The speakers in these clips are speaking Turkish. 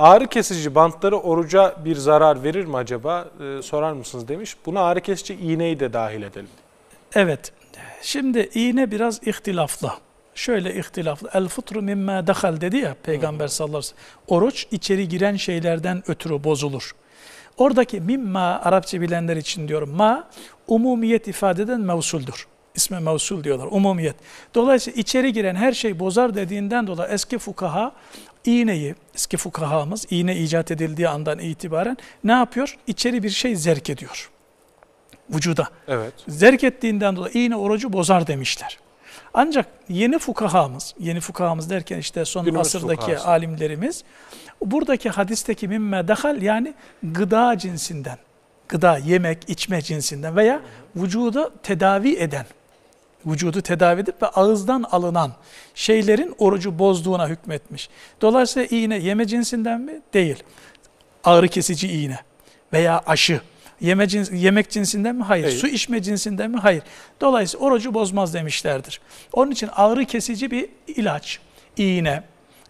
Ağrı kesici bantları oruca bir zarar verir mi acaba? Ee, sorar mısınız demiş. Buna ağrı kesici iğneyi de dahil edelim. Evet. Şimdi iğne biraz ihtilaflı. Şöyle ihtilaflı. El fıtru mimme dahal dedi ya Peygamber sallallahu aleyhi ve sellem. Oruç içeri giren şeylerden ötürü bozulur. Oradaki mimma Arapça bilenler için diyorum. Ma umumiyet ifade eden mevsuldür. İsme mevsul diyorlar. Umumiyet. Dolayısıyla içeri giren her şey bozar dediğinden dolayı eski fukaha iğneyi, eski fukahamız iğne icat edildiği andan itibaren ne yapıyor? İçeri bir şey zerk ediyor. Vücuda. Evet. Zerk ettiğinden dolayı iğne orucu bozar demişler. Ancak yeni fukahamız, yeni fukahamız derken işte son Günümüz asırdaki fukahası. alimlerimiz, buradaki hadisteki mimme dahal yani gıda cinsinden, gıda, yemek, içme cinsinden veya vücuda tedavi eden, vücudu tedavi edip ve ağızdan alınan şeylerin orucu bozduğuna hükmetmiş. Dolayısıyla iğne yeme cinsinden mi? Değil. Ağrı kesici iğne veya aşı. Yeme cins, yemek cinsinden mi? Hayır. Değil. Su içme cinsinden mi? Hayır. Dolayısıyla orucu bozmaz demişlerdir. Onun için ağrı kesici bir ilaç, iğne,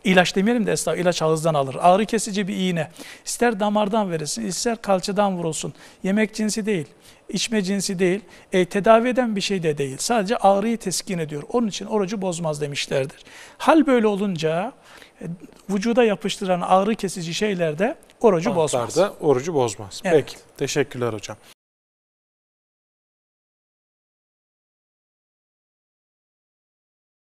ilaç demeyelim de estağfurullah ilaç ağızdan alır. Ağrı kesici bir iğne. İster damardan verilsin, ister kalçadan vurulsun. Yemek cinsi değil, içme cinsi değil, e, tedavi eden bir şey de değil. Sadece ağrıyı teskin ediyor. Onun için orucu bozmaz demişlerdir. Hal böyle olunca e, vücuda yapıştıran ağrı kesici şeylerde orucu bozmaz. Bantlarda orucu bozmaz. Evet. Peki. Teşekkürler hocam.